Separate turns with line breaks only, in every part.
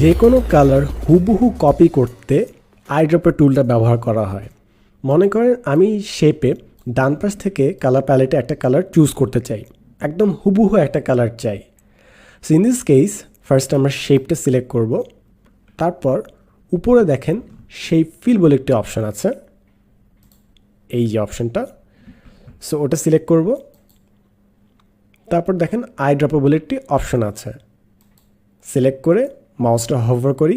যে কোনো কালার হুবহু কপি করতে আইড্রপের টুলটা ব্যবহার করা হয়। মনে করেন আমি শেপে ডান পাশ থেকে কালার প্যালেটে একটা কালার চুজ করতে চাই। একদম হুবহু একটা কালার চাই। So in this case first আমরা শেপটা সিলেক্ট করব। তারপর উপরে দেখেন শেপ ফিল বলে একটি অপশান আছে। এই যে অপশানটা সো ওটা সিলেক্ট করব। তারপর দেখেন আই ড্রপে বলে একটি অপশান আছে। সিলেক্ট করে মাউসটা হভার করি।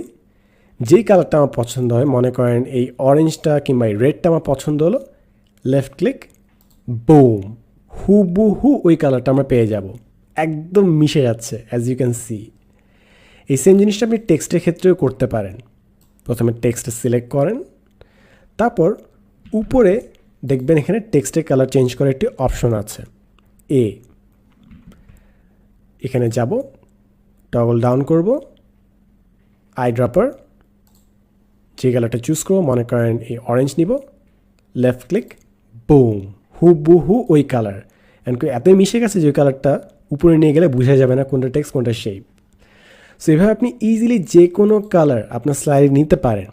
যেই কালারটা আমার পছন্দ হয়, মনে করেন এই অরেঞ্জটা কিংবা এই রেডটা আমার পছন্দ হলো লেফট ক্লিক বুম হুবহু ওই কালারটা আমরা পেয়ে যাব। একদম মিশে যাচ্ছে অ্যাজ ইউ ক্যান সি এই সেম জিনিসটা আপনি টেক্সটের ক্ষেত্রেও করতে পারেন। প্রথমে টেক্সট সিলেক্ট করেন, তারপর উপরে দেখবেন এখানে টেক্সটের কালার চেঞ্জ করার একটি অপশন আছে। এ এখানে যাব টগল ডাউন করব আই ড্রপার যে কালারটা চুজ করব, মনে করেন এই অরেঞ্জ নিব লেফট ক্লিক বুম হু বু হু ওই কালার অ্যান্ড এতই মিশে গেছে যে ওই কালারটা উপরে নিয়ে গেলে বোঝা যাবে না কোনটা টেক্সট কোনটা শেপ সো এভাবে আপনি ইজিলি যে কোনো কালার আপনার স্লাইড নিতে পারেন।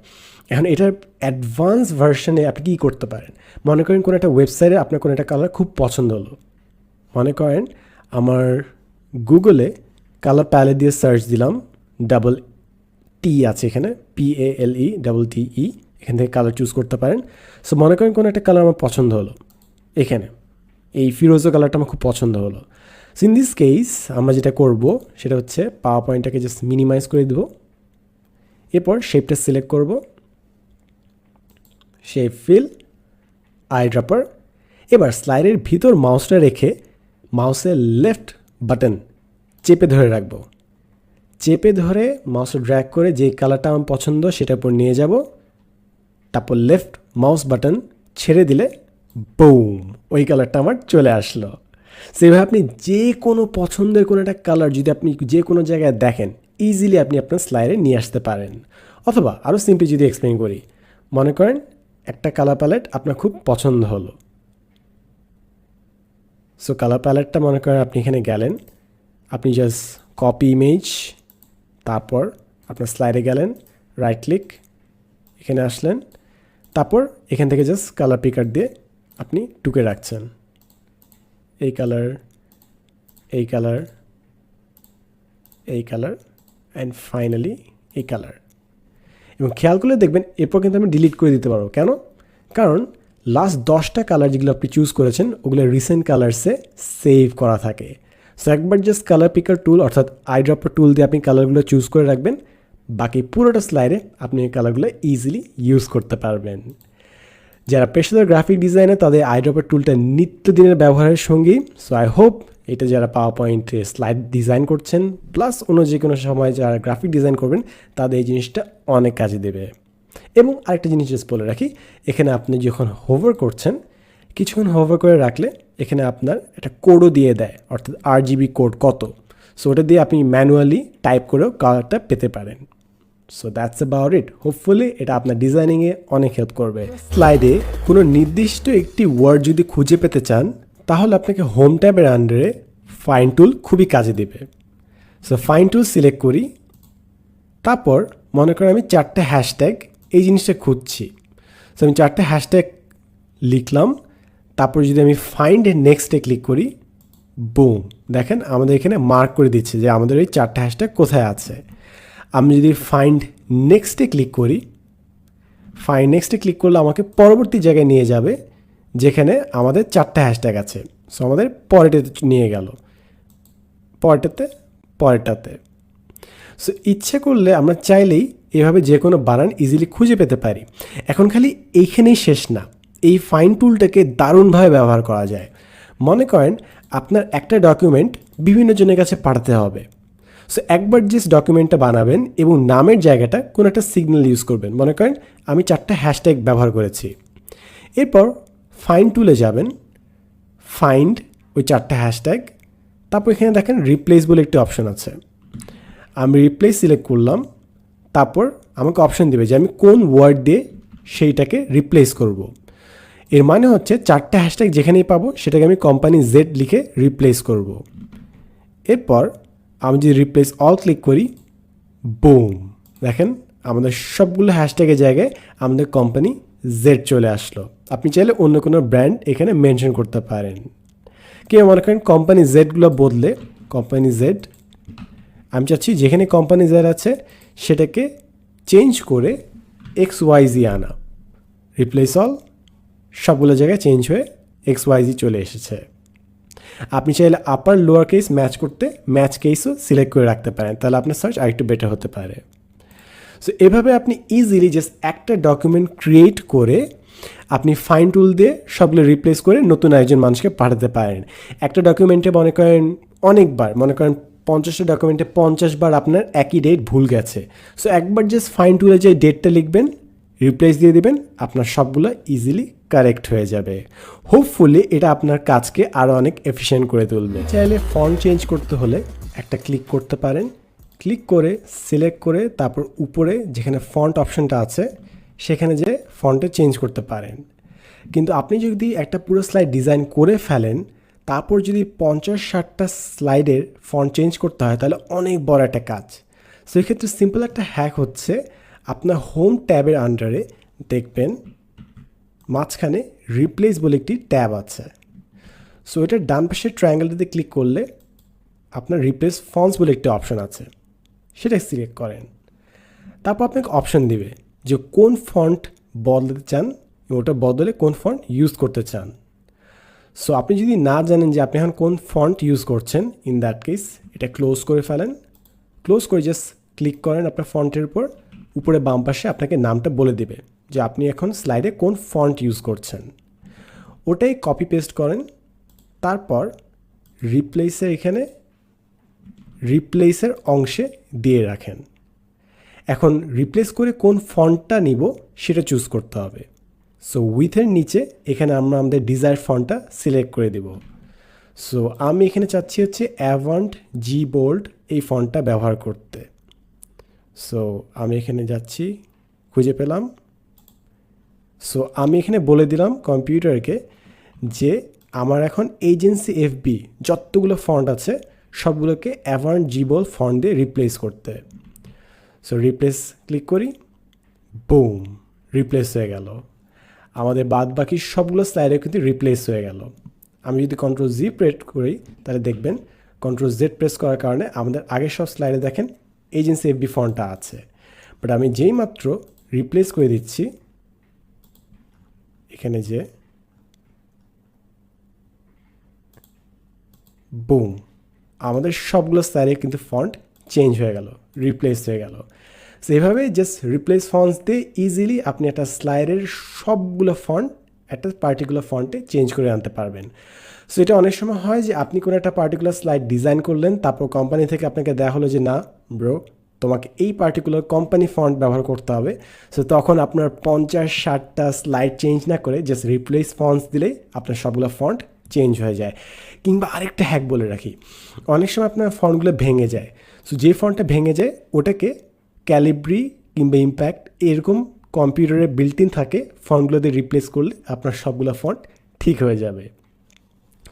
এখন এটার অ্যাডভান্স ভার্সনে আপনি কী করতে পারেন? মনে করেন কোনো একটা ওয়েবসাইটে আপনার কোনো একটা কালার খুব পছন্দ হলো। মনে করেন আমার গুগলে কালার প্যালেট দিয়ে সার্চ দিলাম ডাবল টি আছে এখানে P A L E double T ই এখান থেকে কালার চুজ করতে পারেন। সো মনে করেন কোনো একটা কালার আমার পছন্দ হলো, এখানে। এই ফিরোজো কালারটা আমার খুব পছন্দ হলো। সো ইন দিস কেস আমরা যেটা করব, সেটা হচ্ছে পাওয়ার পয়েন্টটাকে জাস্ট মিনিমাইজ করে দেবো। এরপর শেপটা সিলেক্ট করব। শেপ ফিল আই ড্রপার এবার স্লাইডের ভিতর মাউসটা রেখে মাউসের লেফট বাটন চেপে ধরে রাখব। চেপে ধরে মাউস ড্র্যাগ করে যে কালারটা আমার পছন্দ সেটার উপর নিয়ে যাব। তারপর লেফট মাউস বাটন ছেড়ে দিলে বুম ওই কালারটা আমার চলে আসলো। সেভাবে আপনি যে কোনো পছন্দের কোনো একটা কালার যদি আপনি যে কোনো জায়গায় দেখেন ইজিলি আপনি আপনার স্লাইডে নিয়ে আসতে পারেন। অথবা আরও সিম্পলি যদি এক্সপ্লেন করি, মনে করেন একটা কালার প্যালেট আপনার খুব পছন্দ হলো। সো কালার প্যালেটটা মনে করেন আপনি এখানে গেলেন, আপনি জাস্ট কপি ইমেজ তারপর আপনার স্লাইডে গেলেন রাইট ক্লিক এখানে আসলেন, তারপর এখান থেকে জাস্ট কালার পিকার দিয়ে আপনি টুকে রাখছেন। এই কালার এই কালার এই কালার অ্যান্ড ফাইনালি এই কালার এবং খেয়াল করলে দেখবেন এরপর কিন্তু আমি ডিলিট করে দিতে পারব। কেন? কারণ লাস্ট দশটা কালার যেগুলো আপনি চুজ করেছেন, ওগুলো রিসেন্ট কালার্সে সেভ করা থাকে। সো একবার জাস্ট কালার পিকার টুল অর্থাৎ আই ড্রপার টুল দিয়ে আপনি কালারগুলো চুজ করে রাখবেন। বাকি পুরোটা স্লাইডে আপনি এই কালারগুলো ইজিলি ইউজ করতে পারবেন। যারা পেশাদার গ্রাফিক ডিজাইনার তাদের আইড্রপার টুলটা নিত্যদিনের ব্যবহারের সঙ্গী। সো আই হোপ এটা যারা পাওয়ার পয়েন্টে স্লাইড ডিজাইন করছেন প্লাস অন্য যে কোনো সময় যারা গ্রাফিক ডিজাইন করবেন, তাদের এই জিনিসটা অনেক কাজে দেবে। এবং আরেকটা জিনিস বলে রাখি, এখানে আপনি যখন হোভার করছেন কিছুক্ষণ হোভার করে রাখলে এখানে আপনার একটা কোডও দিয়ে দেয়, অর্থাৎ আর জিবি কোড কত। সো ওটা দিয়ে আপনি ম্যানুয়ালি টাইপ করেও কালারটা পেতে পারেন। So that's about it hopefully এটা আপনার ডিজাইনিংয়ে অনেক হেল্প করবে। স্লাইডে কোনো নির্দিষ্ট একটি ওয়ার্ড যদি খুঁজে পেতে চান, তাহলে আপনাকে হোম ট্যাবের আন্ডারে ফাইন টুল খুবই কাজে দেবে। সো ফাইন টুল সিলেক্ট করি। তারপর মনে করেন আমি চারটে হ্যাশট্যাগ এই জিনিসটা খুঁজছি। সো আমি চারটে হ্যাশট্যাগ লিখলাম। তারপর যদি আমি ফাইন্ড নেক্সটে ক্লিক করি বুম দেখেন আমাদের এখানে মার্ক করে দিচ্ছে যে আমাদের এই চারটে হ্যাশট্যাগ কোথায় আছে। আমি যদি ফাইন্ড নেক্সটে ক্লিক করি ফাইন্ড নেক্সটে ক্লিক করলে আমাকে পরবর্তী জায়গায় নিয়ে যাবে, যেখানে আমাদের চারটে হ্যাশট্যাগ আছে। সো আমাদের পরেরটাতে নিয়ে গেল। পরেরটাতে পরেরটাতে। সো ইচ্ছে করলে আমরা চাইলেই এভাবে যে কোনো বানান ইজিলি খুঁজে পেতে পারি। এখন খালি এইখানেই শেষ না। এই ফাইন টুলটাকে দারুণভাবে ব্যবহার করা যায়। মনে করেন, আপনার একটা ডকুমেন্ট বিভিন্ন জনের কাছে পাঠাতে হবে। সো একবার যে ডকুমেন্টটা বানাবেন এবং নামের জায়গাটা কোনো একটা সিগন্যাল ইউজ করবেন। মনে করেন, আমি চারটা হ্যাশট্যাগ ব্যবহার করেছি। এরপর ফাইন টুলে যাবেন। ফাইন্ড ওই চারটা হ্যাশট্যাগ তারপর এখানে দেখেন রিপ্লেস বলে একটি অপশন আছে। আমি রিপ্লেস সিলেক্ট করলাম। তারপর আমাকে অপশন দেবে যে আমি কোন ওয়ার্ড দিয়ে সেইটাকে রিপ্লেস করব। এর মানে হচ্ছে চারটে হ্যাশট্যাগ যেখানেই পাবো, সেটাকে আমি কোম্পানি জেড লিখে রিপ্লেস করব। এরপর আমি যদি রিপ্লেস অল ক্লিক করি বুম দেখেন আমাদের সবগুলো হ্যাশট্যাগের জায়গায় আমাদের কোম্পানি জেড চলে আসলো। আপনি চাইলে অন্য কোনো ব্র্যান্ড এখানে মেনশন করতে পারেন। কেউ মনে করেন কোম্পানি জেডগুলো বদলে কোম্পানি জেড আমি চাচ্ছি যেখানে কোম্পানি জেড আছে, সেটাকে চেঞ্জ করে এক্স ওয়াইজি আনা। রিপ্লেস অল সবগুলো জায়গায় চেঞ্জ হয়ে এক্স ওয়াইজি চলে এসেছে। আপনি চাইলে আপার লোয়ার কেস ম্যাচ করতে ম্যাচ কেসও সিলেক্ট করে রাখতে পারেন, তাহলে আপনার সার্চ আরেকটু বেটার হতে পারে। সো এভাবে আপনি ইজিলি জাস্ট একটা ডকুমেন্ট ক্রিয়েট করে আপনি ফাইন টুল দিয়ে সবগুলো রিপ্লেস করে নতুন একজন মানুষকে পাঠাতে পারেন। একটা ডকুমেন্টে মনে করেন অনেকবার, মনে করেন পঞ্চাশটা ডকুমেন্টে পঞ্চাশ বার আপনার একই ডেট ভুল গেছে। সো একবার জাস্ট ফাইন টুলে যে ডেটটা লিখবেন রিপ্লেস দিয়ে দেবেন, আপনার সবগুলো ইজিলি কারেক্ট হয়ে যাবে। হোপফুলি এটা আপনার কাজকে আরও অনেক এফিসিয়েন্ট করে তুলবে। চাইলে ফন্ট চেঞ্জ করতে হলে একটা ক্লিক করতে পারেন। ক্লিক করে সিলেক্ট করে, তারপর উপরে যেখানে ফন্ট অপশনটা আছে, সেখানে যে ফন্টে চেঞ্জ করতে পারেন। কিন্তু আপনি যদি একটা পুরো স্লাইড ডিজাইন করে ফেলেন, তারপর যদি পঞ্চাশ ষাটটা স্লাইডের ফন্ট চেঞ্জ করতে হয়, তাহলে অনেক বড় একটা কাজ। সো এক্ষেত্রে সিম্পল একটা হ্যাক হচ্ছে, আপনার হোম ট্যাবের আন্ডারে দেখবেন মাঝখানে রিপ্লেস বলে একটি ট্যাব আছে। সো এটার ডান পাশের ট্রায়াঙ্গেলটিতে ক্লিক করলে আপনার রিপ্লেস ফন্টস বলে একটি অপশন আছে। সেটা সিলেক্ট করেন। তারপর আপনাকে অপশন দিবে যে কোন ফন্ট বদলাতে চান ওটা বদলে কোন ফন্ট ইউজ করতে চান। সো আপনি যদি না জানেন যে আপনি এখন কোন ফন্ট ইউজ করছেন ইন দ্যাট কেস এটা ক্লোজ করে ফেলেন। ক্লোজ করে জাস্ট ক্লিক করেন আপনার ফন্টের উপর। উপরে বাম পাশে আপনাকে নামটা বলে দেবে। যে আপনি এখন স্লাইডে কোন ফন্ট ইউজ করছেন। ওটাই কপি পেস্ট করেন, তারপর রিপ্লেসে এখানে রিপ্লেসের অংশে দিয়ে রাখেন। এখন রিপ্লেস করে কোন ফন্টটা নিব সেটা চুজ করতে হবে। সো উইথের নিচে এখানে আমরা আমাদের ডিজায়ার ফন্টটা সিলেক্ট করে দেব। সো আমি এখানে চাচ্ছি হচ্ছে অ্যাভান্ট জি বোল্ড এই ফন্টটা ব্যবহার করতে। সো আমি এখানে যাচ্ছি, খুঁজে পেলাম। সো আমি এখানে বলে দিলাম কম্পিউটারকে যে আমার এখন এজেন্সি এফবি যতগুলো ফন্ট আছে, সবগুলোকে অ্যাভান্ট জিবল ফন্ট দিয়ে রিপ্লেস করতে। সো রিপ্লেস ক্লিক করি বুম রিপ্লেস হয়ে গেল। আমাদের বাদ বাকি সবগুলো স্লাইডে কিন্তু রিপ্লেস হয়ে গেল। আমি যদি কন্ট্রোল জি প্রেস করি, তাহলে দেখবেন কন্ট্রোল জেড প্রেস করার কারণে আমাদের আগের সব স্লাইডে দেখেন এজেন্সি এফবি ফন্টটা আছে। বাট আমি যেই মাত্র রিপ্লেস করে দিচ্ছি এখানে যে বুম আমাদের সবগুলো স্লাইডে কিন্তু ফন্ট চেঞ্জ হয়ে গেল রিপ্লেস হয়ে গেল। সো এভাবে জাস্ট রিপ্লেস ফন্টস দিয়ে ইজিলি আপনি একটা স্লাইডের সবগুলো ফন্ট একটা পার্টিকুলার ফন্টে চেঞ্জ করে আনতে পারবেন। সো এটা অনেক সময় হয় যে আপনি কোনো একটা পার্টিকুলার স্লাইড ডিজাইন করলেন, তারপর কোম্পানি থেকে আপনাকে দেওয়া হলো যে না ব্রো তোমাকে এই পার্টিকুলার কোম্পানি ফন্ট ব্যবহার করতে হবে। সো তখন আপনার পঞ্চাশ, ষাটটা স্লাইড চেঞ্জ না করে জাস্ট রিপ্লেস ফন্টস দিলে আপনার সবগুলো ফন্ট চেঞ্জ হয়ে যায়। কিংবা আরেকটা হ্যাক বলে রাখি, অনেক সময় আপনার ফন্টগুলো ভেঙে যায়। সো যে ফন্টটা ভেঙে যায়, ওটাকে ক্যালিব্রি কিংবা ইম্প্যাক্ট এরকম কম্পিউটারে বিল্ট ইন থাকে ফন্টগুলো দিয়ে রিপ্লেস করলে আপনার সবগুলো ফন্ট ঠিক হয়ে যাবে।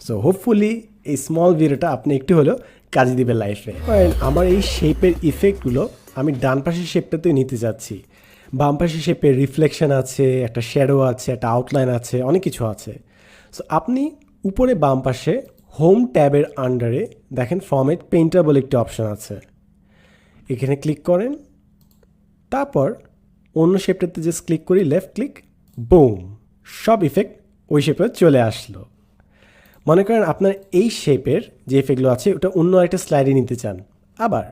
সো হোপফুলি এই স্মল ভিডিওটা আপনি একটু হলেও কাজে দিবে লাইফে আমার এই শেপের ইফেক্টগুলো আমি ডান পাশের শেপটাতে নিতে যাচ্ছি। বাম পাশের শেপের রিফ্লেকশন আছে একটা শ্যাডো আছে একটা আউটলাইন আছে অনেক কিছু আছে। সো আপনি উপরে বাম পাশে হোম ট্যাবের আন্ডারে দেখেন ফর্মেট পেন্টার বলে একটি অপশান আছে। এখানে ক্লিক করেন তারপর অন্য শেপটাতে জাস্ট ক্লিক করি লেফট ক্লিক বুম সব ইফেক্ট ওই শেপে চলে আসলো। মনে করেন আপনার এই শেপের যে এফেক্টগুলো আছে, ওটা অন্য একটা স্লাইডে নিতে চান। আবার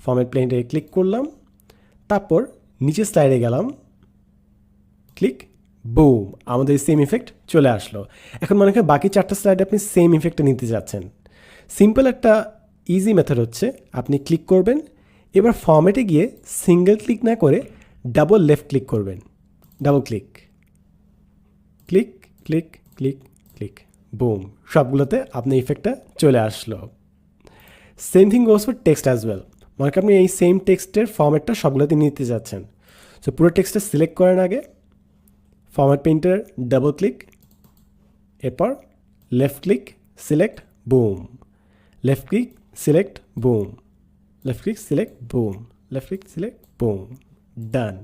ফর্মেট প্লেনটে ক্লিক করলাম, তারপর নিচে স্লাইডে গেলাম ক্লিক বুম আমাদের সেম ইফেক্ট চলে আসলো। এখন মনে করেন বাকি চারটা স্লাইডে আপনি সেম ইফেক্টটা নিতে যাচ্ছেন। সিম্পল একটা ইজি মেথড হচ্ছে, আপনি ক্লিক করবেন, এবার ফর্মেটে গিয়ে সিঙ্গেল ক্লিক না করে ডাবল লেফট ক্লিক করবেন। Double click click click click click boom সবগুলোতে আপনার ইফেক্টটা চলে আসলো। Same thing goes for text as well মনে করেন আপনি এই সেম টেক্সটের ফর্মেটটা সবগুলোতে নিতে যাচ্ছেন। সো পুরো টেক্সটটা সিলেক্ট করেন আগে ফর্মেট পেন্টার ডাবল ক্লিক এরপর left click select boom left click select boom left click select boom left click select boom done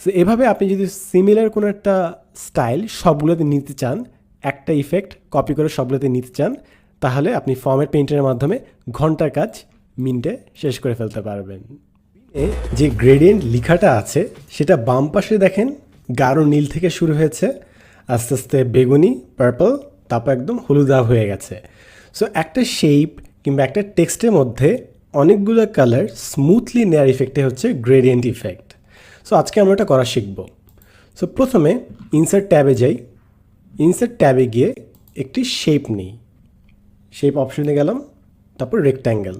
so এভাবে আপনি যদি সিমিলার কোনো একটা স্টাইল সবগুলোতে নিতে চান একটা ইফেক্ট কপি করে সবগুলোতে নিতে চান, তাহলে আপনি ফর্মেট পেইন্টারের মাধ্যমে ঘণ্টার কাজ মিনিটে শেষ করে ফেলতে পারবেন। এ যে গ্রেডিয়েন্ট লেখাটা আছে, সেটা বাম পাশে দেখেন, গাঢ় নীল থেকে শুরু হয়েছে, আস্তে আস্তে বেগুনি পার্পল তারপর একদম হলুদা হয়ে গেছে। সো একটা শেপ কিংবা একটা টেক্সটের মধ্যে অনেকগুলো কালার স্মুথলি নেয়ার ইফেক্টে হচ্ছে গ্রেডিয়েন্ট ইফেক্ট সো আজকে আমরা এটা করা শিখব। সো প্রথমে ইনসার্ট ট্যাবে যাই। ইনসার্ট ট্যাবে গিয়ে একটি শেপ নিই। শেপ অপশনে গেলাম, তারপর রেক্ট্যাঙ্গেল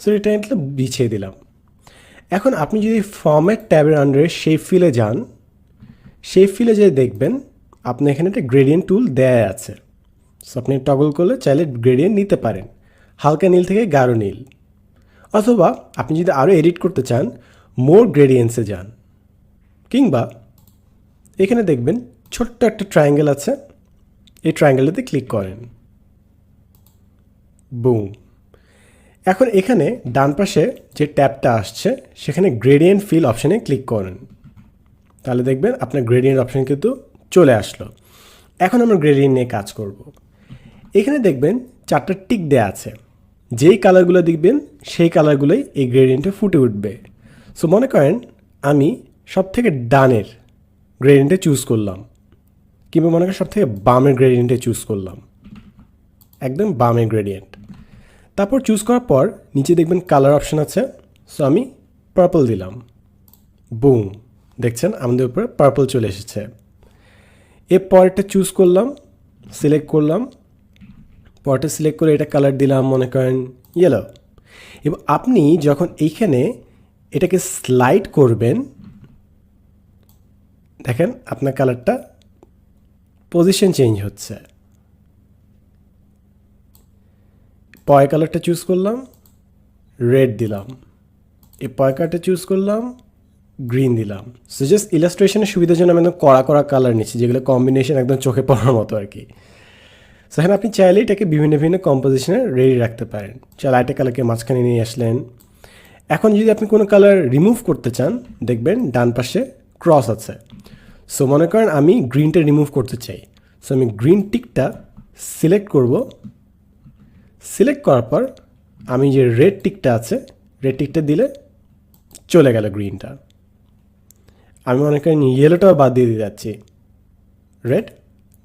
সো রেক্ট্যাঙ্গেলটা বিছিয়ে দিলাম। এখন আপনি যদি ফর্ম্যাট ট্যাবের আন্ডারে শেপ ফিলে যান শেপ ফিলে যেয়ে দেখবেন আপনি এখানে একটা গ্রেডিয়েন্ট টুল দেয়া আছে। সো আপনি টগল করলে চাইলে গ্রেডিয়েন্ট নিতে পারেন। হালকা নীল থেকে গাঢ় নীল। অথবা আপনি যদি আরও এডিট করতে চান মোর গ্রেডিয়েন্টসে যান। কিংবা এখানে দেখবেন ছোট্ট একটা ট্রায়াঙ্গেল আছে। এই ট্রায়াঙ্গেলটাতে ক্লিক করেন। বুম এখন এখানে ডান পাশে যে ট্যাবটা আসছে, সেখানে গ্রেডিয়েন্ট ফিল অপশানে ক্লিক করেন। তাহলে দেখবেন আপনার গ্রেডিয়েন্ট অপশান কিন্তু চলে আসলো। এখন আমরা গ্রেডিয়েন্ট নিয়ে কাজ করব। এখানে দেখবেন চারটা টিক দেয়া আছে। যেই কালারগুলো দেখবেন, সেই কালারগুলোই এই গ্রেডিয়েন্টে ফুটে উঠবে। সো মনে করেন আমি সব থেকে ডানের গ্রেডিয়েন্টে চুজ করলাম। কিংবা মনে করেন সব থেকে বামের গ্রেডিয়েন্টে চুজ করলাম। একদম বামের গ্রেডিয়েন্ট তারপর চুজ করার পর নিচে দেখবেন কালার অপশান আছে সো আমি পার্পল দিলাম। বুম দেখছেন, আমাদের উপরে পার্পল চলে এসেছে। এর পরেরটা চুজ করলাম সিলেক্ট করলাম। পরটা সিলেক্ট করে এটা কালার দিলাম, মনে করেন ইয়েলো এবং আপনি যখন এইখানে এটাকে স্লাইড করবেন, দেখেন আপনার কালারটা পজিশন চেঞ্জ হচ্ছে। পয় কালারটা চুজ করলাম রেড দিলাম। এই পয় কালারটা চুজ করলাম গ্রিন দিলাম। সো জাস্ট ইলাস্ট্রেশনের সুবিধার জন্য আমি একদম কড়া কড়া কালার নিচ্ছি, যেগুলো কম্বিনেশন একদম চোখে পড়ার মতো আর কি। সো এখানে আপনি চাইলে এটাকে বিভিন্ন বিভিন্ন কম্পোজিশনে রেডি রাখতে পারেন। চাইলে আরেকটা কালারকে মাঝখানে নিয়ে আসলেন। এখন যদি আপনি কোনো কালার রিমুভ করতে চান, দেখবেন ডান পাশে ক্রস আছে। সো মনে করেন আমি গ্রিনটা রিমুভ করতে চাই। সো আমি গ্রিন টিকটা সিলেক্ট করব। সিলেক্ট করার পর আমি যে রেড টিকটা আছে রেড টিকটা দিলে চলে গেল গ্রিনটা আমি মনে করেন ইয়েলোটাও বাদ দিয়ে দিয়ে যাচ্ছি। রেড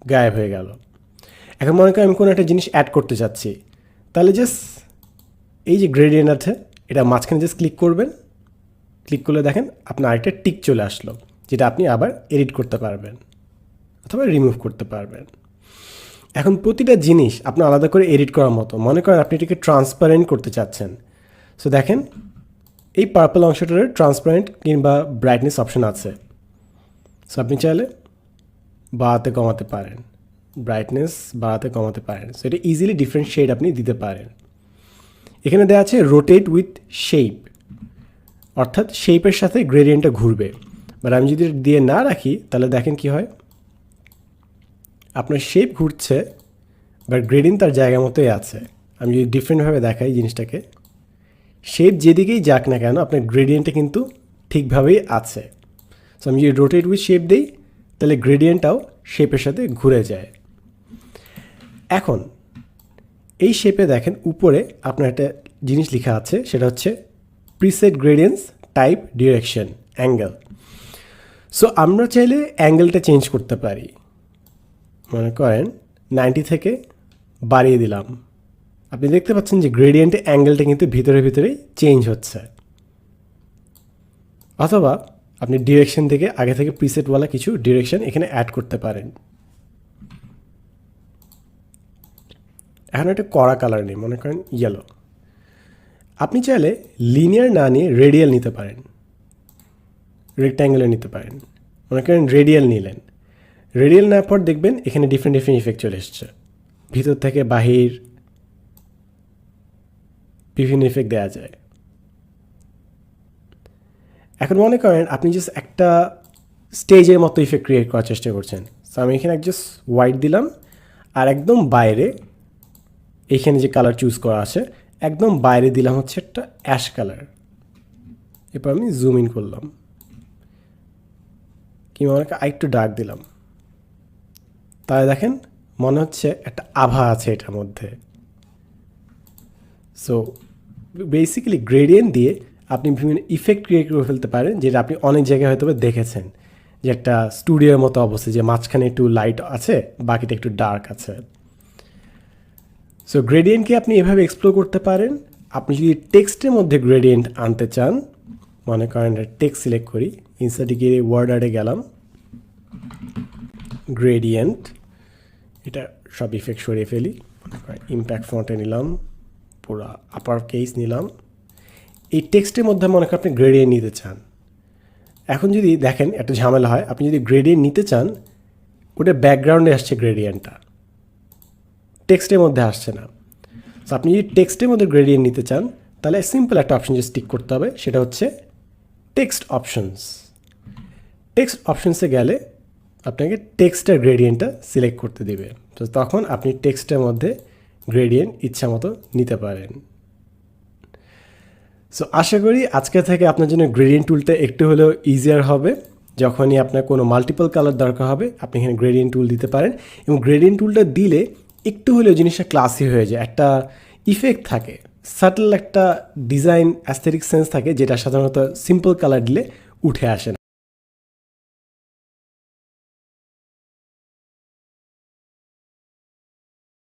গায়েব হয়ে গেল। এখন মনে করেন আমি কোনো একটা জিনিস অ্যাড করতে চাচ্ছি। তাহলে জাস্ট এই যে গ্রেডিয়েন্ট আছে, এটা মাঝখানে জাস্ট ক্লিক করবেন। ক্লিক করলে দেখেন আপনার আরেকটা টিক চলে আসলো। যেটা আপনি আবার এডিট করতে পারবেন অথবা রিমুভ করতে পারবেন। এখন প্রতিটা জিনিস আপনার আলাদা করে এডিট করার মতো। মনে করেন আপনি এটাকে ট্রান্সপারেন্ট করতে চাচ্ছেন। সো দেখেন, এই পার্পল অংশটার ট্রান্সপারেন্ট কিংবা ব্রাইটনেস অপশন আছে। সো আপনি চাইলে বাড়াতে কমাতে পারেন। ব্রাইটনেস বাড়াতে কমাতে পারেন। সো এটা ইজিলি ডিফারেন্ট শেড আপনি দিতে পারেন। এখানে দেওয়া আছে রোটেট উইথ শেপ অর্থাৎ শেপের সাথে গ্রেডিয়েন্টটা ঘুরবে। বাট আমি যদি দিয়ে না রাখি, তাহলে দেখেন কি হয়? আপনার শেপ ঘুরছে বাট গ্রেডিয়েন্ট তার জায়গা মতোই আছে। আমি যদি ডিফারেন্টভাবে দেখাই জিনিসটাকে শেপ যেদিকেই যাক না কেন, আপনার গ্রেডিয়েন্টটা কিন্তু ঠিকভাবেই আছে। সো আমি যদি রোটেট উইথ শেপ দিই, তাহলে গ্রেডিয়েন্টটাও শেপের সাথে ঘুরে যায়। এখন, এই শেপে দেখেন উপরে আপনার একটা জিনিস লেখা আছে, সেটা হচ্ছে preset gradients type direction angle so আমরা চাইলে অ্যাঙ্গেলটা চেঞ্জ করতে পারি। মনে করেন নাইনটি থেকে বাড়িয়ে দিলাম। আপনি দেখতে পাচ্ছেন যে গ্রেডিয়েন্টের অ্যাঙ্গেলটা কিন্তু ভিতরে ভিতরেই চেঞ্জ হচ্ছে। অথবা আপনি ডিরেকশন থেকে আগে থেকে প্রিসেটওয়ালা কিছু ডিরেকশন এখানে অ্যাড করতে পারেন। এখন একটা কড়া কালার নেই, মনে করেন ইয়েলো আপনি চাইলে লিনিয়ার না নিয়ে রেডিয়াল নিতে পারেন। রেক্ট্যাঙ্গুলার নিতে পারেন। মনে করেন রেডিয়াল নিলেন। রেডিয়াল নেওয়ার পর দেখবেন এখানে ডিফারেন্ট ডিফারেন্ট ইফেক্ট চলে এসছে। ভিতর থেকে বাহির বিভিন্ন ইফেক্ট দেওয়া যায়। এখন মনে করেন আপনি জাস্ট একটা স্টেজের মতো ইফেক্ট ক্রিয়েট করার চেষ্টা করছেন। সো আমি এখানে জাস্ট হোয়াইট দিলাম আর একদম বাইরে এইখানে যে কালার চুজ করা আছে, একদম বাইরে দিলাম হচ্ছে একটা অ্যাশ কালার এরপর আমি জুম ইন করলাম। কিংবা অনেকে আরেকটু ডার্ক দিলাম। তাহলে দেখেন মনে হচ্ছে একটা আভা আছে এটার মধ্যে। সো বেসিক্যালি গ্রেডিয়েন্ট দিয়ে আপনি বিভিন্ন ইফেক্ট ক্রিয়েট করে ফেলতে পারেন, যেটা আপনি অনেক জায়গায় হয়তো দেখেছেন। যে একটা স্টুডিওর মতো অবস্থা, যে মাঝখানে একটু লাইট আছে, বাকিটা একটু ডার্ক আছে। সো গ্রেডিয়েন্টকে আপনি এভাবে এক্সপ্লোর করতে পারেন? আপনি যদি টেক্সটের মধ্যে গ্রেডিয়েন্ট আনতে চান মনে করেন টেক্সট সিলেক্ট করি। ইনসার্টে গিয়ে ওয়ার্ড আর্টে গেলাম। গ্রেডিয়েন্ট এটা সব ইফেক্ট সরিয়ে ফেলি। ইম্প্যাক্ট ফন্টে নিলাম, পুরো আপার কেস নিলাম। এই টেক্সটের মধ্যে মনে করেন আপনি গ্রেডিয়েন্ট নিতে চান। এখন যদি দেখেন একটা ঝামেলা হয়, আপনি যদি গ্রেডিয়েন্ট নিতে চান, ওটা ব্যাকগ্রাউন্ডে আসছে গ্রেডিয়েন্টটা টেক্সটের মধ্যে আসছে না। আপনি যদি টেক্সটের মধ্যে গ্রেডিয়েন্ট নিতে চান, তাহলে সিম্পল একটা অপশন যে স্টিক করতে হবে। সেটা হচ্ছে টেক্সট অপশনস টেক্সট অপশনসে গেলে আপনাকে টেক্সটের গ্রেডিয়েন্টটা সিলেক্ট করতে দেবে। তো তখন আপনি টেক্সটের মধ্যে গ্রেডিয়েন্ট ইচ্ছা মতো নিতে পারেন। সো আশা করি আজকে থেকে আপনার জন্য গ্রেডিয়েন্ট টুলটা একটু হলেও ইজিয়ার হবে। যখনই আপনার কোনো মাল্টিপল কালার দরকার হবে, আপনি এখানে গ্রেডিয়েন্ট টুল দিতে পারেন এবং গ্রেডিয়েন্ট টুলটা দিলে একটু হলেও জিনিসটা ক্লাসি হয়ে যায়, একটা ইফেক্ট থাকে। সাটল একটা ডিজাইন অ্যাস্থেটিক সেন্স থাকে যেটা সাধারণত সিম্পল কালার দিলে উঠে আসে